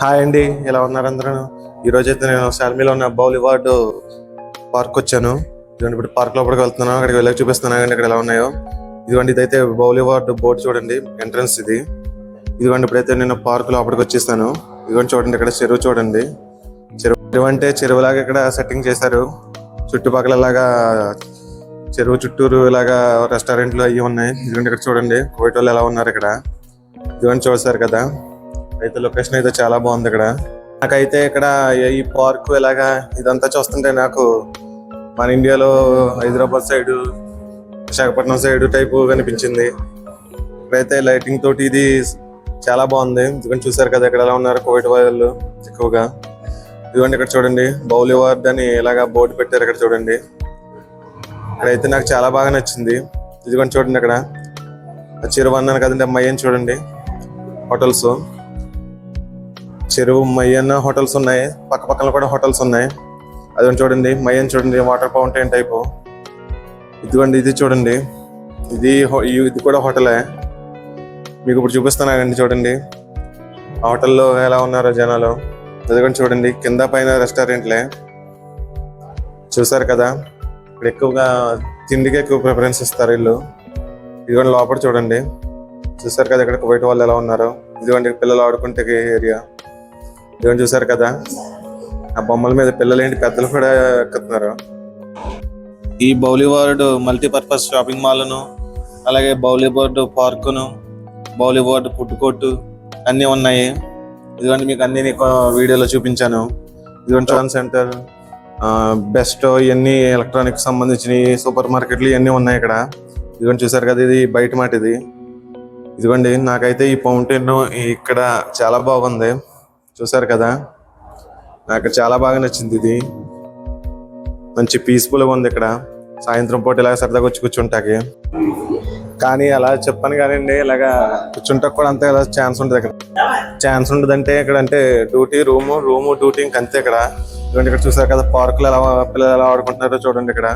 Hi అండి ఎలా ఉన్నారు అందరూ? ఈరోజు అయితే నేను శాల్మీలో ఉన్న బౌలి వార్డు పార్క్ వచ్చాను. ఇదిగోండి ఇప్పుడు పార్క్ లోపలికి వెళ్తున్నాను. అక్కడికి వెళ్ళి చూపిస్తున్నాను అండి ఇక్కడ ఎలా ఉన్నాయో. ఇదిగోండి ఇదైతే బౌలి వార్డు బోర్డు చూడండి ఎంట్రన్స్ ఇది. ఇదిగోండి ఇప్పుడైతే నేను పార్క్ లోపలికి వచ్చేస్తాను ఇదిగోండి చూడండి ఇక్కడ చెరువు చూడండి. చెరువు చెరువు అంటే చెరువులాగా ఇక్కడ సెట్టింగ్ చేశారు. చుట్టుపక్కల లాగా చెరువు చుట్టూరు ఇలాగా రెస్టారెంట్లు అవి ఉన్నాయి. ఇదిగోండి ఇక్కడ చూడండి కోవిడ్ వాళ్ళు ఎలా ఉన్నారు ఇక్కడ. ఇదిగోండి చూస్తారు కదా. అయితే లొకేషన్ అయితే చాలా బాగుంది ఇక్కడ. నాకైతే ఇక్కడ ఈ పార్క్ ఇలాగా ఇదంతా చూస్తుంటే నాకు మన ఇండియాలో Hyderabad side Visakhapatnam side type కనిపించింది. ఇక్కడైతే లైటింగ్ తోటి ఇది చాలా బాగుంది. ఎందుకంటే చూసారు కదా ఇక్కడ ఎలా ఉన్నారు కోవిడ్ వాళ్ళు ఎక్కువగా. ఇదిగోండి ఇక్కడ చూడండి బౌలి వార్డ్ అని ఇలాగా బోర్డు పెట్టారు ఇక్కడ చూడండి. ఇక్కడైతే నాకు చాలా బాగా నచ్చింది. ఇదిగోండి చూడండి అక్కడ. చిరువన్నాను కదండి అమ్మాయి చూడండి. హోటల్స్ చెరువు మయ్యన్న హోటల్స్ ఉన్నాయి. పక్క పక్కన కూడా హోటల్స్ ఉన్నాయి. అది చూడండి మయ్యన్ చూడండి వాటర్ ఫౌంటైన్ టైపు. ఇదిగోండి ఇది చూడండి. ఇది ఇది కూడా హోటలే. మీకు ఇప్పుడు చూపిస్తున్నానండి చూడండి. ఆ హోటల్లో ఎలా ఉన్నారో జనాలు. ఇదిగోండి చూడండి కింద పైన రెస్టారెంట్లే. చూసారు కదా? ఇక్కడ ఎక్కువగా తిండికి ఎక్కువ ప్రిఫరెన్స్ ఇస్తారు వీళ్ళు. ఇదిగోండి లోపల చూడండి. చూసారు కదా ఇక్కడ బయట వాళ్ళు ఎలా ఉన్నారు. ఇదిగోండి పిల్లలు ఆడుకుంటే ఏరియా. ఇదిగోండి చూసారు కదా? ఆ బొమ్మల మీద పిల్లలేంటి? పెద్దలు కూడా ఎక్కుతున్నారు. ఈ బౌలీవార్డ్ మల్టీపర్పస్ షాపింగ్ మాల్ను అలాగే బౌలీవార్డ్ పార్కును బౌలీవార్డ్ ఫుడ్ కోర్టు అన్నీ ఉన్నాయి. ఇదిగోండి మీకు అన్ని నీకు వీడియోలో చూపించాను. ఇదిగోండి ట్రాన్ సెంటర్. బెస్ట్ ఇవన్నీ ఎలక్ట్రానిక్స్ సంబంధించిన సూపర్ మార్కెట్లు ఇవన్నీ ఉన్నాయి ఇక్కడ. ఇదిగోండి చూసారు కదా ఇది బయట మాట ఇది. ఇదిగోండి నాకైతే ఈ పౌంటైన్ ఇక్కడ చాలా బాగుంది. చూసారు కదా? నాకు చాలా బాగా నచ్చింది ఇది. మంచి పీస్ఫుల్గా ఉంది ఇక్కడ. సాయంత్రం పూట ఇలా సరదాగా వచ్చి కూర్చుంటాకి. కానీ అలా చెప్పాను కానివ్వండి ఇలాగా కూర్చుంటా కూడా అంతే ఇలా ఛాన్స్ ఉంటుంది ఇక్కడ. ఛాన్స్ ఉంటుంది అంటే ఇక్కడ అంటే డ్యూటీ రూము రూము డ్యూటీ ఇంక అంతే ఇక్కడ. ఎందుకంటే ఇక్కడ చూసారు కదా పార్కులు ఎలా పిల్లలు ఎలా ఆడుకుంటున్నారో చూడండి ఇక్కడ.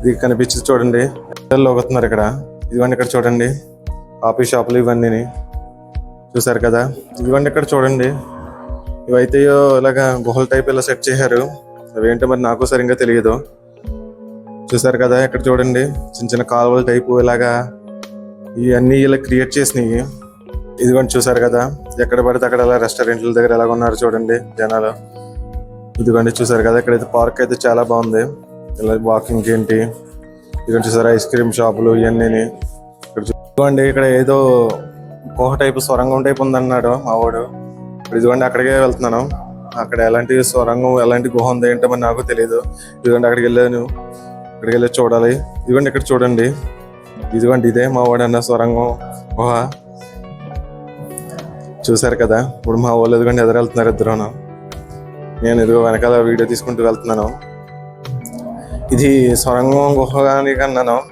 ఇది కనిపించింది చూడండి. పిల్లలు లోగుతున్నారు ఇక్కడ. ఇదిగోండి ఇక్కడ చూడండి. కాఫీ షాపులు ఇవన్నీ చూసారు కదా? ఇదిగోండి ఇక్కడ చూడండి. ఇవైతే ఇలాగా గుహల టైప్ ఇలా సెట్ చేశారు. అవేంటో మరి నాకు సరిగ్గా తెలియదు. చూసారు కదా? ఇక్కడ చూడండి. చిన్న చిన్న కాలువల టైపు ఇలాగా ఇవన్నీ ఇలా క్రియేట్ చేసినాయి ఇదిగోండి చూసారు కదా? ఎక్కడ పడితే అక్కడ ఇలా రెస్టారెంట్ల దగ్గర ఎలా ఉన్నారు చూడండి జనాలు. ఇదిగోండి చూసారు కదా? ఇక్కడైతే పార్క్ అయితే చాలా బాగుంది. ఇలా వాకింగ్ ఏంటి? ఇదిగోండి చూసారు ఐస్ క్రీమ్ షాపులు ఇవన్నీ ఇక్కడ చూడండి ఇక్కడ ఏదో గుహ టైపు సొరంగం టైపు ఉందన్నాడు మా వాడు ఇప్పుడు ఇదిగోండి అక్కడికే వెళ్తున్నాను. అక్కడ ఎలాంటి సొరంగం ఎలాంటి గుహ ఉంది ఏంటో మరి నాకు తెలియదు ఇదిగోండి అక్కడికి వెళ్ళాను. ఇక్కడికి వెళ్ళి చూడాలి. ఇదిగోండి ఇక్కడ చూడండి. ఇదిగోండి ఇదే మా వాడు అన్న సొరంగం గుహ. చూసారు కదా? ఇప్పుడు మా వాళ్ళు ఎదుగుండి ఎదురు వెళ్తున్నారు ఇద్దరును. నేను ఇదిగో వెనకాల వీడియో తీసుకుంటూ వెళ్తున్నాను. ఇది సొరంగం గుహ కానీ కన్నాను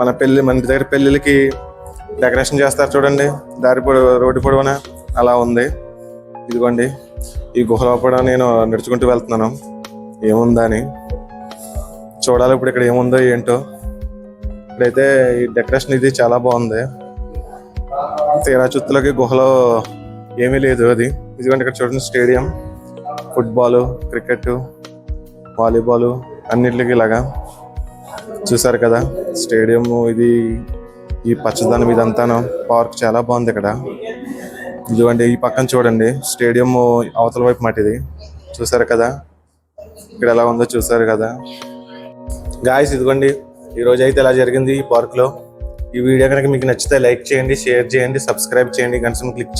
మన పెళ్ళి మన దగ్గర పెళ్ళిళ్ళకి డెకరేషన్ చేస్తారు చూడండి. దారి పొడి రోడ్డు పొడవున అలా ఉంది. ఇదిగోండి ఈ గుహ లోపల నేను నడుచుకుంటూ వెళ్తున్నాను. ఏముందా అని. చూడాలి ఇప్పుడు ఇక్కడ ఏముందో ఏంటో. ఇక్కడైతే ఈ డెకరేషన్ ఇది చాలా బాగుంది. తీరా గుహలో ఏమీ లేదు అది. ఇదిగోండి ఇక్కడ చూడండి స్టేడియం ఫుట్బాల్ క్రికెట్ వాలీబాల్ అన్నిటికి ఇలాగా. చూసారు కదా స్టేడియం ఇది ఈ పచ్చదనం ఇదంతాను. పార్క్ చాలా బాగుంది ఇక్కడ. ఇదిగోండి ఈ పక్కన చూడండి. స్టేడియం అవతల వైపు మట్టిది. చూసారు కదా? ఇక్కడ ఎలా ఉందో చూసారు కదా? గాయస్ ఇదిగోండి. ఈ రోజు అయితే ఇలా జరిగింది ఈ పార్క్లో ఈ వీడియో కనుక మీకు నచ్చితే లైక్ చేయండి షేర్ చేయండి సబ్స్క్రైబ్ చేయండి. గంటను క్లిక్ చేయండి.